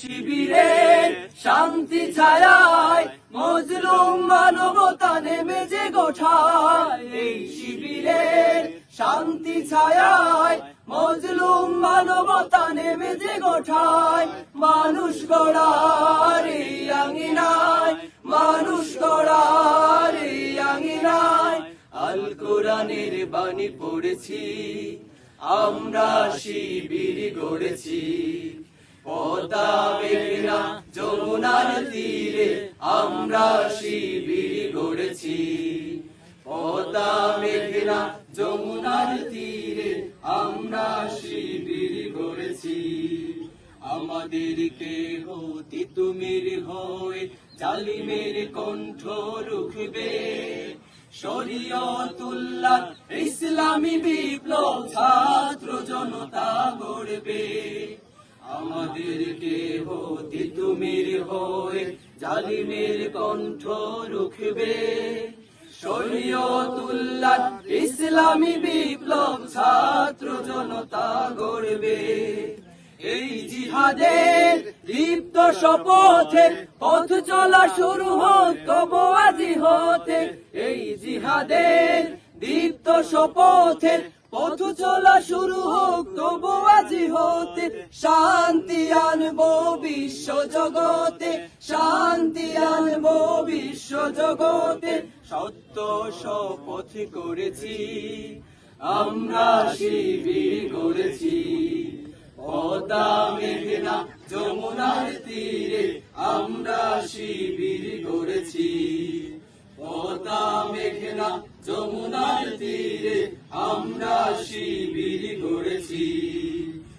শিবিরে শান্তি ছায়ায় মজলুম মানবতা নেমে যে গোঠায়। এই শিবিরের শান্তি ছায়ায় মজলুম মানবতা নেমে যে গোঠায়। মানুষ গড়ার আঙিনায়, মানুষ গড়ার আঙিনায়। আল কোরআনের বাণী পড়েছি, আমরা শিবির গড়েছি। পদা যমুনার তীরে আমরা শিবির গড়েছি। পদা মেঘনা যমুনার তীরে আমরা শিবির গড়েছি। আমাদেরকে হতি তুমির হয়ে জালিমের কণ্ঠ রুখবে। শরীয়তুল্লাহ ইসলামী বিপ্লব ছাত্র জনতা গড়বে। আমাদেরকে হতি তুমির হয়ে জালিমের কণ্ঠ রুখবে। শরীয়তুল্লাহ ইসলামী বিপ্লব ছাত্র জনতা গড়বে। এই জিহাদের দীপ্ত শপথে পথ চলা শুরু হোক, তবু আজি হতে এই জিহাদের দীপ্ত শপথে পথ চলা শুরু হোক, তবু আজি হতে শান্তি আনব বিশ্ব জগতে, শান্তি আনব বিশ্ব জগতে। সত্য শপথ করেছি, আমরা শিবির করেছি। পদা মেঘনা যমুনার তীরে আমরা শিবির গড়েছি পদা মেঘনা যমুনার তীরে আমরা শিবির গড়েছি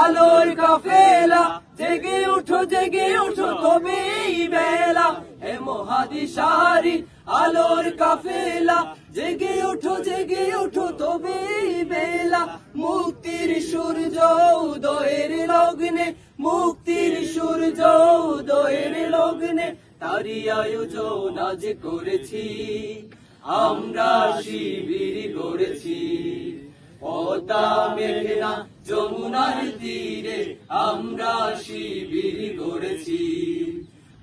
আলোর কাফেলা, জেগে উঠো জেগে উঠো তবে বেলা। হে মহাদিশারি, আলোর কাফেলা, জেগে উঠো জেগে উঠো তবে বেলা। মুক্তির সূর্য উদয়ের লগ্নে, মুক্তির সূর্য উদয়ের লগ্নে তারি আয়োজন আজ করেছি। আমরা শিবির গড়েছি। পদা মেঘনা যমুনার তীরে আমরা শিবির গড়েছি।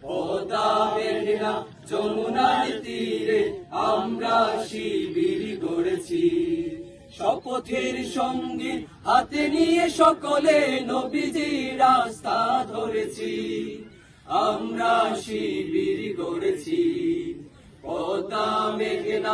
পদা মেঘনা যমুনার তীরে আমরা শিবির গড়েছি। শপথের সঙ্গে হাতে নিয়ে সকলে নবীজি রাস্তা ধরেছি। আমরা শিবির গড়েছি। পদা মেঘনা